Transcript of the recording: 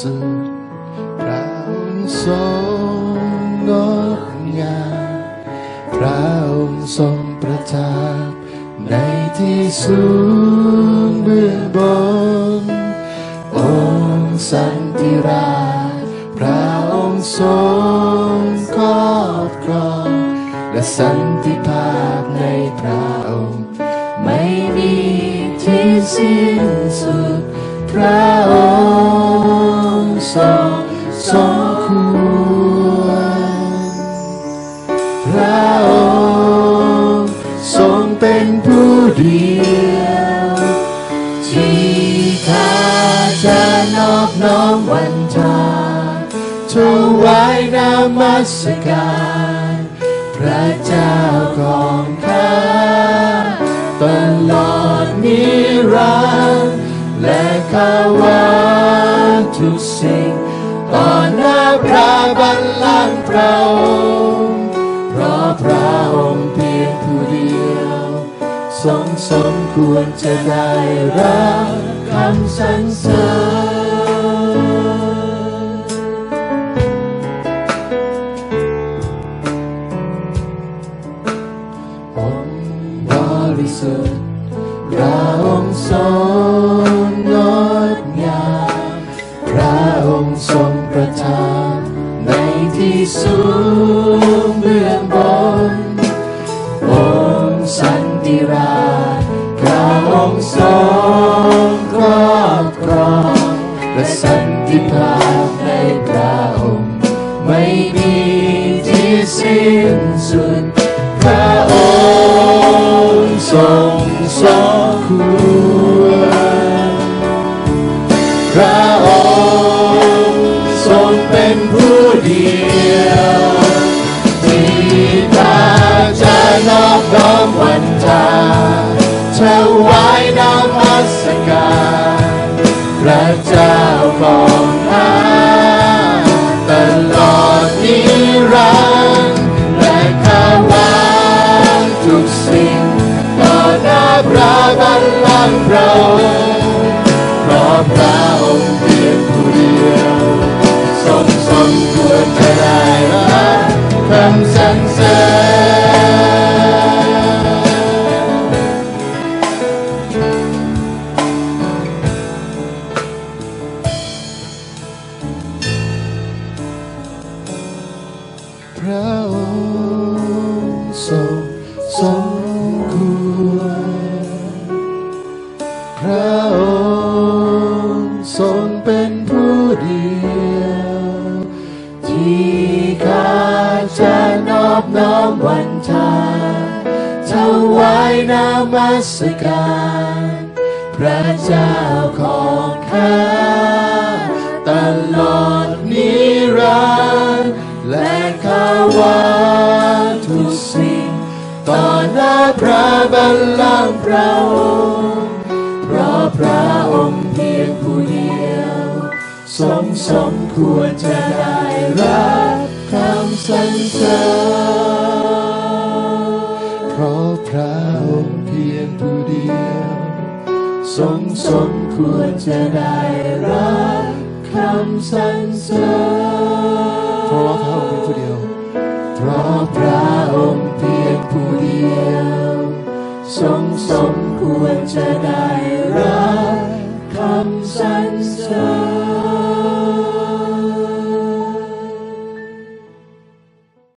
สุดพระองค์ทรงงดงามพระองค์ทรงประทับในที่สูงเบื้องบน องค์สันติราชพระองค์ทรงครอบครอง และสันติภาพในพระองค์ไม่มีที่สิ้นสุดพระองค์ ทรงสมควรพระองค์ทรงเป็นผู้เดียวที่ข้าจะนอบน้อมวันทาถวายนามัสการ พระเจ้าของข้าตลอดนิรันดร์และข้าวา ทุกสิ่งต่อหน้าพระบัลลังก์พระองค์เพราะพระองค์เพียงผู้เดียวทรงสมควรจะได้รับคำสรรเสริญองค์บริสุทธิ์พระองค์ทรงงดงามพระอง ทรงประทับในที่สูงเบื้องบนองค์สันติราชพระองค์ทรงครอบครองและสันติภาพในพระองค์ไม่มีที่สิ้นสุดพระองค์ทรงสมคว พระพระองค์เพียงผู้เดียวทรงสมควรจะได้รับคำสรรเสริญพระองค์ทรงสม เดียว ที่ข้าจะนอบน้อมวันทาถวายนามัสการ พระเจ้าของข้าตลอดนิรันดร์และข้าวาทุกสิ่ง ต่อหน้าพระบัลลั ควรจะได้รับคำสรรเสริญเพราะพระองค์เพียงผู้เดียวทรงสมควรจะได้รับคำสรรเสริญเพราะพระองค์เป็นผู้เดียว เพราะพระองค์เพียงผู้เดียวทรงสมควรจะได้รับคำสรร